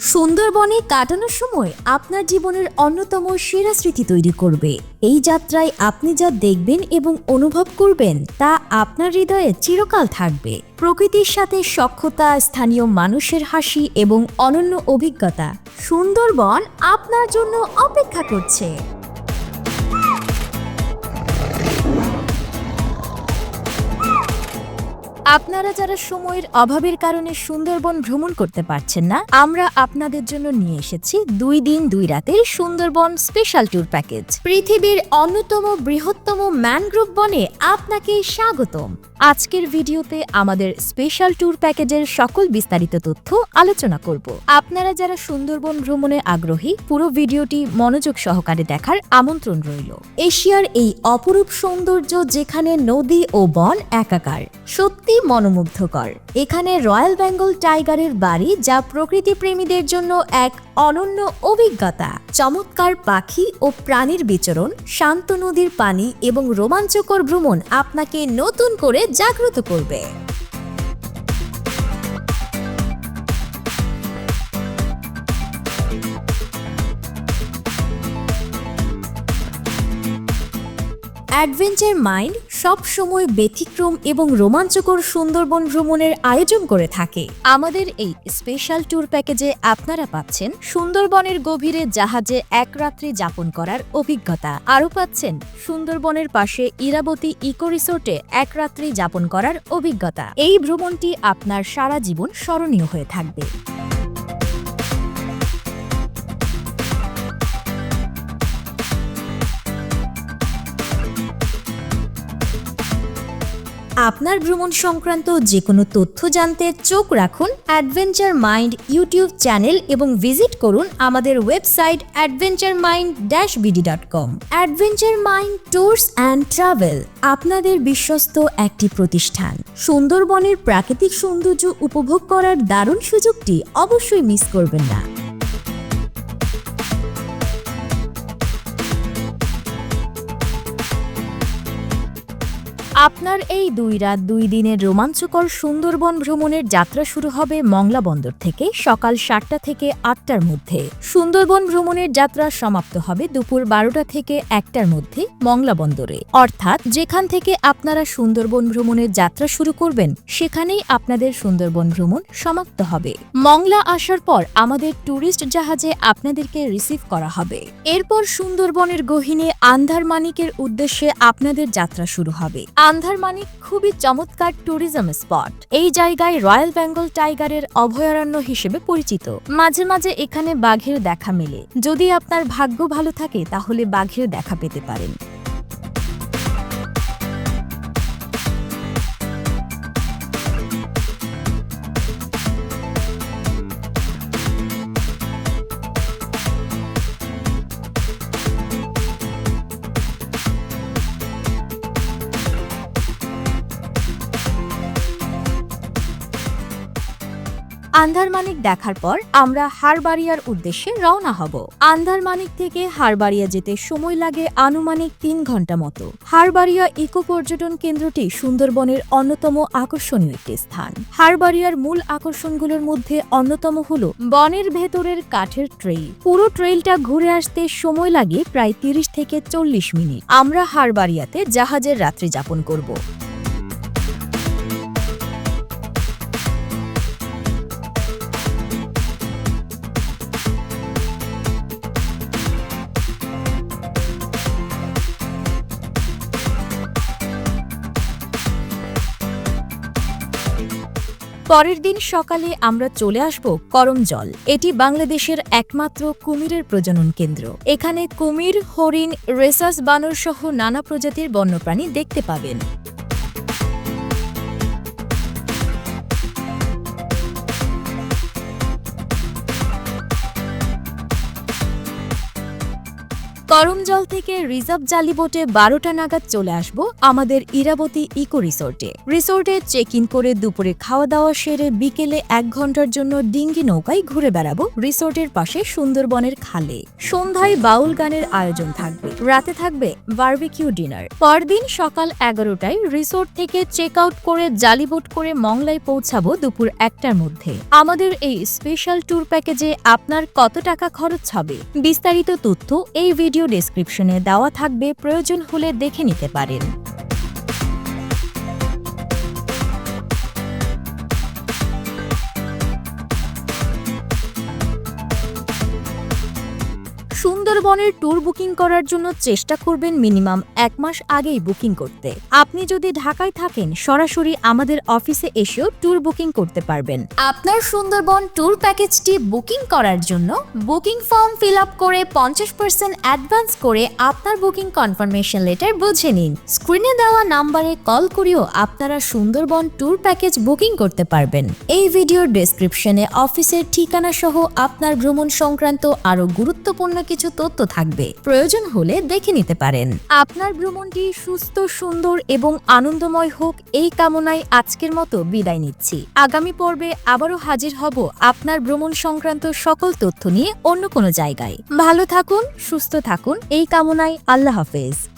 সুন্দরবনে কাটানোর সময় আপনার জীবনের অন্যতম সেরা স্মৃতি তৈরি করবে। এই যাত্রায় আপনি যা দেখবেন এবং অনুভব করবেন তা আপনার হৃদয়ে চিরকাল থাকবে। প্রকৃতির সাথে সক্ষতা স্থানীয় মানুষের হাসি এবং অনন্য অভিজ্ঞতা। সুন্দরবন আপনার জন্য অপেক্ষা করছে। আপনারা যারা সময়ের অভাবের কারণে সুন্দরবন ভ্রমণ করতে পারছেন না, আমরা আপনাদের জন্য নিয়ে এসেছি দুই দিন দুই রাতের সুন্দরবন স্পেশাল ট্যুর প্যাকেজ পৃথিবীর অন্যতম বৃহত্তম ম্যানগ্রোভ বনে আপনাকে স্বাগতম। আজকের ভিডিওতে আমাদের স্পেশাল ট্যুর প্যাকেজের সকল বিস্তারিত তথ্য আলোচনা করব। আপনারা যারা সুন্দরবন ভ্রমণে আগ্রহী, পুরো ভিডিওটি মনোযোগ সহকারে দেখার আমন্ত্রণ রইল। এশিয়ার এই অপরূপ সৌন্দর্য যেখানে নদী ও বন একাকার। সত্যি মনোমুগ্ধকর। এখানে রয়্যাল বেঙ্গল টাইগারের বাড়ি যা প্রকৃতি প্রেমীদের জন্য এক অনন্য অভিজ্ঞতা। চমৎকার পাখি ও প্রাণীর বিচরণ, শান্ত নদীর পানি এবং রোমাঞ্চকর ভ্রমণ আপনাকে নতুন করে জাগ্রত করবে। অ্যাডভেঞ্চার মাইন্ড সব সময় ব্যতিক্রম এবং রোমাঞ্চকর সুন্দরবন ভ্রমণের আয়োজন করে থাকে। আমাদের এই স্পেশাল ট্যুর প্যাকেজে আপনারা পাচ্ছেন সুন্দরবনের গভীরে জাহাজে এক রাত্রি যাপন করার অভিজ্ঞতা। আরও পাচ্ছেন সুন্দরবনের পাশে ইরাবতী ইকো রিসোর্টে এক রাত্রি যাপন করার অভিজ্ঞতা। এই ভ্রমণটি আপনার সারা জীবন স্মরণীয় হয়ে থাকবে। আপনার ভ্রমণ সংক্রান্ত যে কোনো তথ্য জানতে চোখ রাখুন অ্যাডভেঞ্চার মাইন্ড ইউটিউব চ্যানেল এবং ভিজিট করুন আমাদের website adventure mind dash BD dot com adventure mind tours and travel আপনাদের বিশ্বস্ত একটি প্রতিষ্ঠান। সুন্দরবনের প্রাকৃতিক সৌন্দর্য উপভোগ করার দারুণ সুযোগটি অবশ্যই মিস করবেন না। আপনার এই দুই রাত, দুই দিনের রোমাঞ্চকর সুন্দরবন ভ্রমণের যাত্রা শুরু হবে মংলা বন্দর থেকে সকাল সাতটা থেকে আটটার মধ্যে। সুন্দরবন ভ্রমণের যাত্রা সমাপ্ত হবে দুপুর বারোটা থেকে একটার মধ্যে মংলা বন্দরে। অর্থাৎ যেখান থেকে আপনারা সুন্দরবন ভ্রমণের যাত্রা শুরু করবেন, সেখানেই আপনাদের সুন্দরবন ভ্রমণ সমাপ্ত হবে। মংলা আসার পর আমাদের ট্যুরিস্ট জাহাজে আপনাদেরকে রিসিভ করা হবে। এরপর সুন্দরবনের গহীনে আন্ধারমানিকের উদ্দেশ্যে আপনাদের যাত্রা শুরু হবে। আন্ধারমানিক খুবই চমৎকার ট্যুরিজম স্পট এই জায়গায় রয়্যাল বেঙ্গল টাইগারের অভয়ারণ্য হিসেবে পরিচিত। মাঝে মাঝে এখানে বাঘের দেখা মেলে। যদি আপনার ভাগ্য ভালো থাকে, তাহলে বাঘের দেখা পেতে পারেন। আন্ধারমানিক দেখার পর আমরা হারবাড়িয়ার উদ্দেশ্যে রওনা হব। আন্ধারমানিক থেকে হারবাড়িয়া যেতে সময় লাগে আনুমানিক তিন ঘণ্টা মতো। হারবাড়িয়া ইকো পর্যটন কেন্দ্রটি সুন্দরবনের অন্যতম আকর্ষণীয় একটি স্থান। হারবাড়িয়ার মূল আকর্ষণগুলোর মধ্যে অন্যতম হল বনের ভেতরের কাঠের ট্রেইল পুরো ট্রেইলটা ঘুরে আসতে সময় লাগে প্রায় তিরিশ থেকে চল্লিশ মিনিট। আমরা হারবাড়িয়াতে জাহাজের রাত্রি যাপন করব। পরের দিন সকালে আমরা চলে আসব করমজল এটি বাংলাদেশের একমাত্র কুমিরের প্রজনন কেন্দ্র। এখানে কুমির, হরিণ, রেসাস বানর সহ নানা প্রজাতির বন্যপ্রাণী দেখতে পাবেন। করমজল থেকে রিজার্ভ জালি বোটে বারোটা নাগাদ চলে আসব আমাদের ইরাবতী ইকো রিসোর্টে। রিসোর্টে চেক ইন করে দুপুরে খাওয়া দাওয়া সেরে বিকেলে এক ঘণ্টার জন্য ডিঙ্গি নৌকায় ঘুরে বেড়াবো রিসোর্টের পাশে সুন্দরবনের খালে। সন্ধ্যায় বাউল গানের আয়োজন থাকবে। রাতে থাকবে বারবিকিউ ডিনার পরদিন সকাল এগারোটায় রিসোর্ট থেকে চেক আউট করে জালিবোট করে মংলায় পৌঁছাবো দুপুর একটার মধ্যে। আমাদের এই স্পেশাল ট্যুর প্যাকেজে আপনার কত টাকা খরচ হবে? বিস্তারিত তথ্য এই ভিডিও ডেসক্রিপশনে দেওয়া থাকবে প্রয়োজন হলে দেখে নিতে পারেন। সুন্দরবনের ট্যুর বুকিং করার জন্য চেষ্টা করবেন মিনিমাম এক মাস আগেই বুকিং করতে। আপনি যদি ঢাকায় থাকেন, সরাসরি আমাদের অফিসে এসেও ট্যুর বুকিং করতে পারবেন। আপনার সুন্দরবন ট্যুর প্যাকেজটি বুকিং করার জন্য বুকিং ফর্ম ফিল আপ করে পঞ্চাশ পার্সেন্ট অ্যাডভান্স করে আপনার বুকিং কনফার্মেশন লেটার বুঝে নিন। স্ক্রিনে দেওয়া নাম্বারে কল করেও আপনারা সুন্দরবন ট্যুর প্যাকেজ বুকিং করতে পারবেন। এই ভিডিওর ডেসক্রিপশনে অফিসের ঠিকানা সহ আপনার ভ্রমণ সংক্রান্ত আরও গুরুত্বপূর্ণ কিছু তথ্য থাকবে। প্রয়োজন হলে দেখে নিতে পারেন। আপনার ভ্রমণটি সুস্থ, সুন্দর এবং আনন্দময় হোক, এই কামনায় আজকের মতো বিদায় নিচ্ছি। আগামী পর্বে আবারও হাজির হব আপনার ভ্রমণ সংক্রান্ত সকল তথ্য নিয়ে অন্য কোনো জায়গায়। ভালো থাকুন, সুস্থ থাকুন, এই কামনায় আল্লাহ হাফেজ।